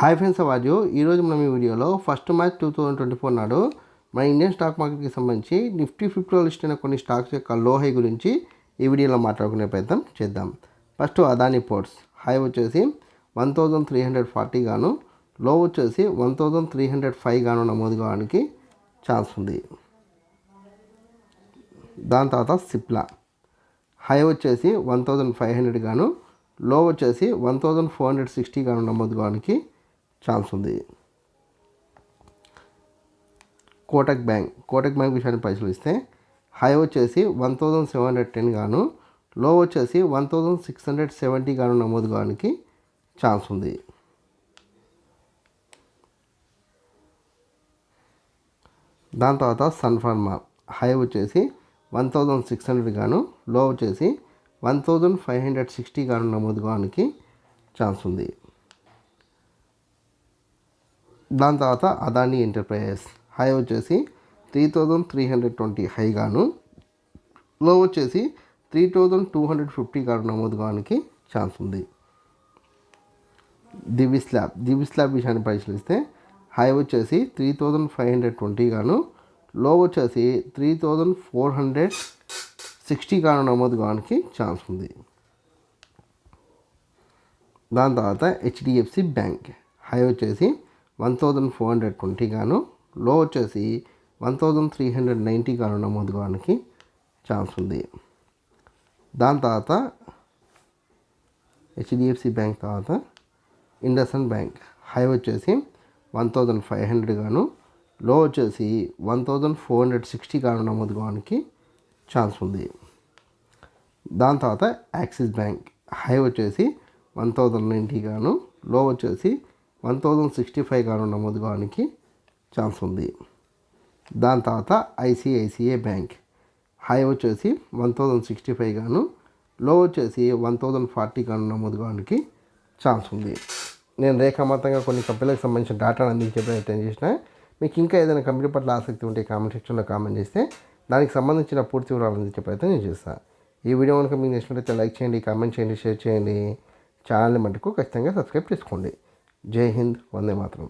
Hi friends అవాజు ఈరోజు మనం ఈ వీడియోలో first match two thousand twenty four నాడు మన ఇండియన్ స్టాక్ మార్కెట్కి సంబంధించి నిఫ్టీ ఫిఫ్టీలో లిస్ట్ అయిన కొన్ని స్టాక్స్ యొక్క లో హై గురించి ఈ వీడియోలో మాట్లాడుకునే ప్రయత్నం చేద్దాం. ఫస్ట్ అదాని పోర్ట్స్ హై వచ్చేసి one thousand three hundred forty గాను లో వచ్చేసి one thousand three hundred five గాను నమోదు కావడానికి ఛాన్స్ ఉంది. దాని తర్వాత సిప్లా హై వచ్చేసి వన్ థౌజండ్ ఫైవ్ హండ్రెడ్ గాను లో వచ్చేసి one thousand four hundred sixty గాను నమోదు కావడానికి ఛాన్స్ ఉంది కోటక్ బ్యాంక్ కోటక్ బ్యాంక్ విషయాన్ని పరిశీలిస్తే హై వచ్చేసి one thousand seven hundred ten గాను లో వచ్చేసి one thousand six hundred seventy గాను నమోదు కావడానికి ఛాన్స్ ఉంది దాని తర్వాత సన్ ఫార్మా హై వచ్చేసి వన్ థౌజండ్ సిక్స్ హండ్రెడ్ గాను లో వచ్చేసి one thousand five hundred sixty గాను నమోదు కావడానికి ఛాన్స్ ఉంది దాని తర్వాత అదాని ఎంటర్ప్రైజెస్. హై వచ్చేసి three thousand three hundred twenty హైగాను. లో వచ్చేసి three thousand two hundred fifty కాడ నమోదు కావడానికి ఛాన్స్ ఉంది. దివి స్లాబ్. దివి స్లాబ్ విషయాన్ని పరిశీలిస్తే హై వచ్చేసి three thousand five hundred twenty గాను. లో వచ్చేసి three thousand four hundred sixty కాను నమోదు కావడానికి ఛాన్స్ ఉంది. దాని తర్వాత హెచ్డిఎఫ్సి బ్యాంక్. హై వచ్చేసి one thousand four hundred twenty గాను లో వచ్చేసి one thousand three hundred ninety గాను నమోదు కావడానికి ఛాన్స్ ఉంది. దాని తర్వాత హెచ్డిఎఫ్సి బ్యాంక్ తర్వాత ఇండస్ఇండ్ బ్యాంక్ హై వచ్చేసి వన్ థౌజండ్ ఫైవ్ హండ్రెడ్ గాను లో వచ్చేసి one thousand four hundred sixty గాను నమోదు కావడానికి ఛాన్స్ ఉంది. దాని తర్వాత యాక్సిస్ బ్యాంక్ హై వచ్చేసి వన్ థౌజండ్ నైంటీ గాను లో వచ్చేసి వన్ థౌజండ్ సిక్స్టీ ఫైవ్ గాను నమోదు కావడానికి ఛాన్స్ ఉంది. దాని తర్వాత ఐసిఐసిఐ బ్యాంక్. హై వచ్చేసి వన్ థౌజండ్ సిక్స్టీ ఫైవ్ గాను లో వచ్చేసి వన్ థౌజండ్ ఫార్టీ గాను నమోదు కావడానికి ఛాన్స్ ఉంది. నేను రేఖామాతంగా కొన్ని కంపెనీలకు సంబంధించిన డేటాను అందించే ప్రయత్నం చేసిన మీకు ఇంకా ఏదైనా కంపెనీ పట్ల ఆసక్తి ఉంటే కామెంట్ సెక్షన్లో కామెంట్ చేస్తే దానికి సంబంధించిన పూర్తి వివరాలు అందించే ప్రయత్నం నేను చేస్తాను ఈ వీడియో కనుక మీకు నచ్చినట్లయితే లైక్ చేయండి కామెంట్ చేయండి షేర్ చేయండి. ఛానల్ని మటుకు ఖచ్చితంగా సబ్స్క్రైబ్ చేసుకోండి. जय हिंद वंदे मातरम।